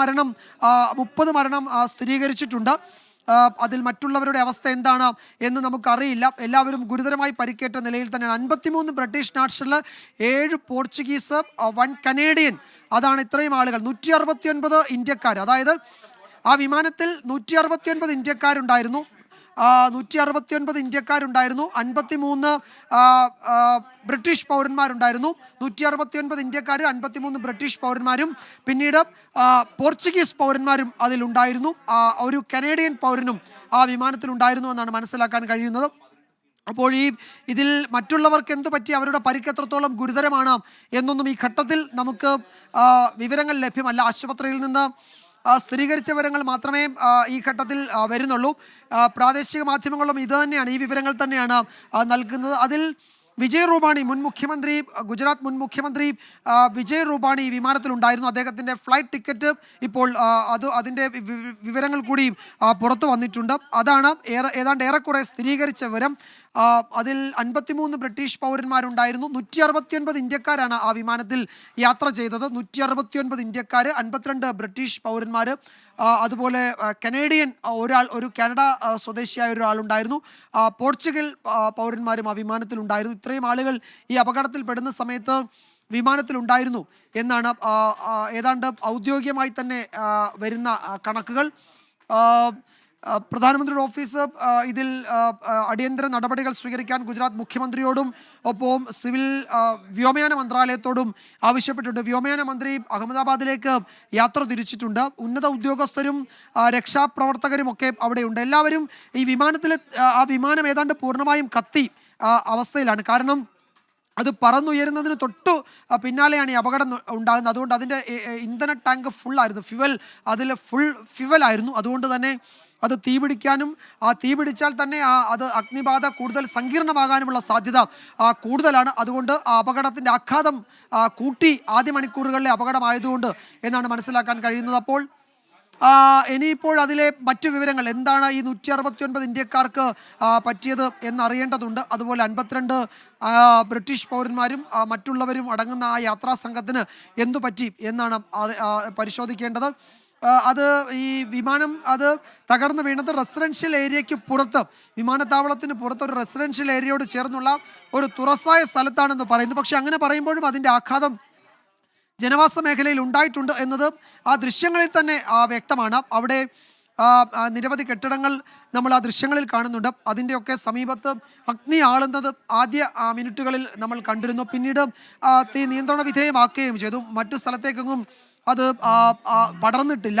മരണം മുപ്പത് മരണം സ്ഥിരീകരിച്ചിട്ടുണ്ട്. അതിൽ മറ്റുള്ളവരുടെ അവസ്ഥ എന്താണ് എന്ന് നമുക്കറിയില്ല. എല്ലാവരും ഗുരുതരമായി പരിക്കേറ്റ നിലയിൽ തന്നെയാണ് അൻപത്തിമൂന്ന് ബ്രിട്ടീഷ് നാഷണൽ ഏഴ് പോർച്ചുഗീസ് വൺ കനേഡിയൻ. അതാണ് ഇത്രയും ആളുകൾ. നൂറ്റി അറുപത്തി ഒൻപത് ഇന്ത്യക്കാർ അതായത് ആ വിമാനത്തിൽ നൂറ്റി അറുപത്തി ഒൻപത് ഇന്ത്യക്കാരുണ്ടായിരുന്നു. നൂറ്റി അറുപത്തി ഒൻപത് ഇന്ത്യക്കാരുണ്ടായിരുന്നു അൻപത്തി മൂന്ന് ബ്രിട്ടീഷ് പൗരന്മാരുണ്ടായിരുന്നു. നൂറ്റി അറുപത്തി ഒൻപത് ഇന്ത്യക്കാർ അൻപത്തി മൂന്ന് ബ്രിട്ടീഷ് പൗരന്മാരും പിന്നീട് പോർച്ചുഗീസ് പൗരന്മാരും അതിലുണ്ടായിരുന്നു. ഒരു കനേഡിയൻ പൗരനും ആ വിമാനത്തിലുണ്ടായിരുന്നു എന്നാണ് മനസ്സിലാക്കാൻ കഴിയുന്നത്. അപ്പോൾ ഈ ഇതിൽ മറ്റുള്ളവർക്ക് എന്തു പറ്റി? അവരുടെ പരിക്ക് എത്രത്തോളം ഗുരുതരമാണ് എന്നൊന്നും ഈ ഘട്ടത്തിൽ നമുക്ക് വിവരങ്ങൾ ലഭ്യമല്ല. ആശുപത്രിയിൽ നിന്ന് സ്ഥിരീകരിച്ച വിവരങ്ങൾ മാത്രമേ ഈ ഘട്ടത്തിൽ വരുന്നുള്ളൂ. പ്രാദേശിക മാധ്യമങ്ങളും ഇത് തന്നെയാണ് ഈ വിവരങ്ങൾ തന്നെയാണ് നൽകുന്നത്. അതിൽ വിജയ് റൂപാണി മുൻ മുഖ്യമന്ത്രി ഗുജറാത്ത് മുൻ മുഖ്യമന്ത്രി വിജയ് റൂപാണി വിമാനത്തിലുണ്ടായിരുന്നു അദ്ദേഹത്തിന്റെ ഫ്ലൈറ്റ് ടിക്കറ്റ് ഇപ്പോൾ അത് അതിന്റെ വിവരങ്ങൾ കൂടി പുറത്തു വന്നിട്ടുണ്ട്. അതാണ് ഏറെ ഏതാണ്ട് ഏറെക്കുറെ സ്ഥിരീകരിച്ച വിവരം. അതിൽ അൻപത്തിമൂന്ന് ബ്രിട്ടീഷ് പൗരന്മാരുണ്ടായിരുന്നു. നൂറ്റി അറുപത്തിയൊൻപത് ഇന്ത്യക്കാരാണ് ആ വിമാനത്തിൽ യാത്ര ചെയ്തത്. നൂറ്റി അറുപത്തിയൊൻപത് ഇന്ത്യക്കാർ അൻപത്തിരണ്ട് ബ്രിട്ടീഷ് പൗരന്മാർ അതുപോലെ കനേഡിയൻ ഒരാൾ ഒരു കാനഡ സ്വദേശിയായ ഒരാളുണ്ടായിരുന്നു. പോർച്ചുഗൽ പൗരന്മാരും ആ വിമാനത്തിലുണ്ടായിരുന്നു. ഇത്രയും ആളുകൾ ഈ അപകടത്തിൽ പെടുന്ന സമയത്ത് വിമാനത്തിലുണ്ടായിരുന്നു എന്നാണ് ഏതാണ്ട് ഔദ്യോഗികമായി തന്നെ വരുന്ന കണക്കുകൾ. പ്രധാനമന്ത്രിയുടെ ഓഫീസ് ഇതിൽ അടിയന്തര നടപടികൾ സ്വീകരിക്കാൻ ഗുജറാത്ത് മുഖ്യമന്ത്രിയോടും ഒപ്പം സിവിൽ വ്യോമയാന മന്ത്രാലയത്തോടും ആവശ്യപ്പെട്ടിട്ടുണ്ട്. വ്യോമയാന മന്ത്രി അഹമ്മദാബാദിലേക്ക് യാത്ര തിരിച്ചിട്ടുണ്ട്. ഉന്നത ഉദ്യോഗസ്ഥരും രക്ഷാപ്രവർത്തകരും ഒക്കെ അവിടെയുണ്ട്. എല്ലാവരും ഈ വിമാനത്തിൽ ആ, വിമാനം ഏതാണ്ട് പൂർണമായും കത്തി അവസ്ഥയിലാണ്. കാരണം അത് പറന്നുയരുന്നതിന് തൊട്ടു പിന്നാലെയാണ് ഈ അപകടം ഉണ്ടാകുന്നത്. അതുകൊണ്ട് അതിന്റെ ഇന്ധന ടാങ്ക് ഫുള്ളായിരുന്നു ഫ്യുവൽ അതിൽ ഫുൾ ഫ്യുവൽ ആയിരുന്നു. അതുകൊണ്ട് തന്നെ അത് തീപിടിക്കാനും ആ തീപിടിച്ചാൽ തന്നെ ആ അത് അഗ്നിബാധ കൂടുതൽ സങ്കീർണമാകാനുമുള്ള സാധ്യത കൂടുതലാണ്. അതുകൊണ്ട് ആ അപകടത്തിന്റെ ആഘാതം കൂട്ടി ആദ്യ മണിക്കൂറുകളിലെ അപകടമായതുകൊണ്ട് എന്നാണ് മനസ്സിലാക്കാൻ കഴിയുന്നത്. അപ്പോൾ ഇനിയിപ്പോൾ അതിലെ മറ്റു വിവരങ്ങൾ എന്താണ് ഈ നൂറ്റി അറുപത്തി ഒൻപത് ഇന്ത്യക്കാർക്ക് പറ്റിയത് എന്നറിയേണ്ടതുണ്ട്. അതുപോലെ അൻപത്തിരണ്ട് ബ്രിട്ടീഷ് പൗരന്മാരും മറ്റുള്ളവരും അടങ്ങുന്ന ആ യാത്രാ സംഘത്തിന് എന്തു പറ്റി എന്നാണ് പരിശോധിക്കേണ്ടത്. അത് ഈ വിമാനം അത് തകർന്നു വീണത് റെസിഡൻഷ്യൽ ഏരിയയ്ക്ക് പുറത്ത്. വിമാനത്താവളത്തിന് പുറത്ത് ഒരു റെസിഡൻഷ്യൽ ഏരിയയോട് ചേർന്നുള്ള ഒരു തുറസായ സ്ഥലത്താണെന്ന് പറയുന്നു. പക്ഷേ അങ്ങനെ പറയുമ്പോഴും അതിന്റെ ആഘാതം ജനവാസ മേഖലയിൽ ഉണ്ടായിട്ടുണ്ട് എന്നത് ആ ദൃശ്യങ്ങളിൽ തന്നെ വ്യക്തമാണ്. അവിടെ നിരവധി കെട്ടിടങ്ങൾ നമ്മൾ ആ ദൃശ്യങ്ങളിൽ കാണുന്നുണ്ട്. അതിന്റെയൊക്കെ സമീപത്ത് അഗ്നി ആളുന്നത് ആദ്യ മിനിറ്റുകളിൽ നമ്മൾ കണ്ടിരുന്നു. പിന്നീട് തീ നിയന്ത്രണ വിധേയമാക്കുകയും ചെയ്തു. മറ്റു സ്ഥലത്തേക്കെങ്ങും അത് പടർന്നിട്ടില്ല.